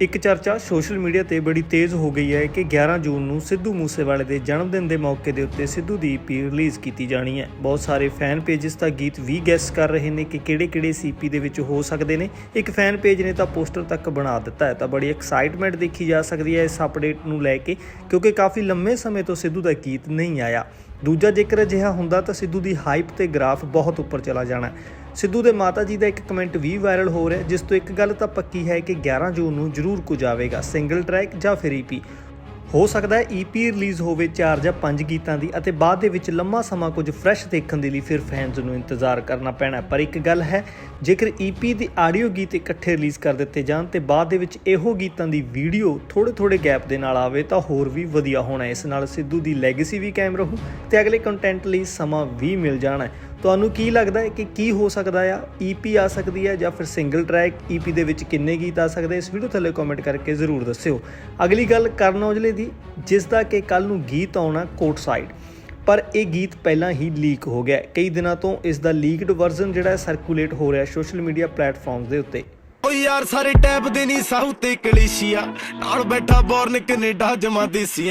ਇੱਕ ਚਰਚਾ social media ਤੇ ਬੜੀ ਤੇਜ਼ ਹੋ ਗਈ ਹੈ ਕਿ 11 ਜੂਨ ਨੂੰ ਸਿੱਧੂ ਮੂਸੇਵਾਲੇ ਦੇ ਜਨਮ ਦਿਨ ਦੇ ਮੌਕੇ ਦੇ ਉੱਤੇ ਸਿੱਧੂ ਦੀ EP ਰਿਲੀਜ਼ ਕੀਤੀ ਜਾਣੀ ਹੈ। ਬਹੁਤ ਸਾਰੇ ਫੈਨ ਪੇजेस ਤਾਂ ਗੀਤ ਵੀ ਗੈਸ ਕਰ ਰਹੇ ਨੇ ਕਿ ਕਿਹੜੇ-ਕਿਹੜੇ ਸੀਪੀ ਦੇ ਵਿੱਚ ਹੋ ਸਕਦੇ ਨੇ। ਇੱਕ ਫੈਨ ਪੇਜ ਨੇ ਤਾਂ ਪੋਸਟਰ ਤੱਕ ਬਣਾ ਦਿੱਤਾ ਹੈ। ਤਾਂ ਬੜੀ ਐਕਸਾਈਟਮੈਂਟ ਦੇਖੀ ਜਾ ਸਕਦੀ ਹੈ ਇਸ ਅਪਡੇਟ ਨੂੰ ਲੈ ਕੇ, ਕਿਉਂਕਿ ਕਾਫੀ ਲੰਮੇ ਸਮੇਂ ਤੋਂ ਸਿੱਧੂ ਦਾ ਗੀਤ ਨਹੀਂ ਆਇਆ। ਦੂਜਾ ਜੇਕਰ ਅਜਿਹਾ ਹੁੰਦਾ ਤਾਂ ਸਿੱਧੂ ਦੀ ਹਾਈਪ ਤੇ ਗ੍ਰਾਫ ਬਹੁਤ ਉੱਪਰ ਚਲਾ ਜਾਣਾ ਸਿੱਧੂ ਦੇ ਮਾਤਾ ਜੀ ਦਾ ਇੱਕ ਕਮੈਂਟ ਵੀ ਵਾਇਰਲ ਹੋ ਰਿਹਾ ਜਿਸ ਤੋਂ ਇੱਕ ਗੱਲ ਤਾਂ ਪੱਕੀ ਹੈ ਕਿ 11 ਜੂਨ ਨੂੰ ਜ਼ਰੂਰ ਕੁਝ ਆਵੇਗਾ ਸਿੰਗਲ ਟਰੈਕ ਜਾਂ ਫਿਰ EP ਹੋ ਸਕਦਾ ਹੈ EP ਰਿਲੀਜ਼ ਹੋਵੇ 4 ਜਾਂ 5 ਗੀਤਾਂ ਦੀ ਅਤੇ ਬਾਅਦ ਦੇ ਵਿੱਚ ਲੰਮਾ ਸਮਾਂ ਕੁਝ ਫਰੈਸ਼ ਦੇਖਣ ਦੇ ਲਈ ਫਿਰ ਫੈਨਸ ਨੂੰ ਇੰਤਜ਼ਾਰ ਕਰਨਾ ਪੈਣਾ ਪਰ ਇੱਕ ਗੱਲ ਹੈ, ਜੇਕਰ EP ਦੀ ਆਡੀਓ ਗੀਤ ਇਕੱਠੇ ਰਿਲੀਜ਼ ਕਰ ਦਿੱਤੇ ਜਾਣ ਤੇ ਬਾਅਦ ਦੇ ਵਿੱਚ ਇਹੋ ਗੀਤਾਂ ਦੀ ਵੀਡੀਓ ਥੋੜੇ ਥੋੜੇ ਗੈਪ ਦੇ ਨਾਲ ਆਵੇ ਤਾਂ ਹੋਰ ਵੀ ਵਧੀਆ ਹੋਣਾ ਇਸ ਨਾਲ ਸਿੱਧੂ ਦੀ ਲੈਗੇਸੀ ਵੀ ਕਾਇਮ ਰਹੂ ਤੇ ਅਗਲੇ ਕੰਟੈਂਟ ਲਈ ਸਮਾਂ ਵੀ ਮਿਲ ਜਾਣਾ ਤੁਹਾਨੂੰ ਕੀ ਲੱਗਦਾ ਹੈ ਕਿ ਕੀ ਹੋ ਸਕਦਾ ਆ? EP ਆ ਸਕਦੀ ਹੈ ਜਾਂ ਫਿਰ ਸਿੰਗਲ ਟਰੈਕ EP ਦੇ ਵਿੱਚ ਕਿੰਨੇ ਗੀਤ ਆ ਸਕਦੇ? ਇਸ ਵੀਡੀਓ ਥੱਲੇ ਕਮੈਂਟ ਕਰਕੇ ਜ਼ਰੂਰ ਦੱਸਿਓ। ਅਗਲੀ ਗੱਲ ਕਰਨ ਔਜਲੇ ਦੀ, ਜਿਸ ਦਾ ਕਿ ਕੱਲ ਨੂੰ ਗੀਤ ਆਉਣਾ ਕੋਟ ਸਾਈਡ ਪਰ ਇਹ ਗੀਤ ਪਹਿਲਾਂ ਹੀ ਲੀਕ ਹੋ ਗਿਆ ਕਈ ਦਿਨਾਂ ਤੋਂ ਇਸ ਦਾ ਲੀਕਡ ਵਰਜ਼ਨ ਜਿਹੜਾ ਸਰਕੂਲੇਟ ਹੋ ਰਿਹਾ ਸੋਸ਼ਲ ਮੀਡੀਆ ਪਲੇਟਫਾਰਮਸ ਦੇ ਉੱਤੇ। ਓ ਯਾਰ, ਸਾਰੇ ਟੈਪ ਦੇ ਨਹੀਂ ਸਾਊ ਤੇ ਕਲੀਸ਼ੀਆ। ਨਾਲ ਬੈਠਾ ਬੋਰਨ ਕੈਨੇਡਾ ਜਮਾ ਦੇਸੀਆ।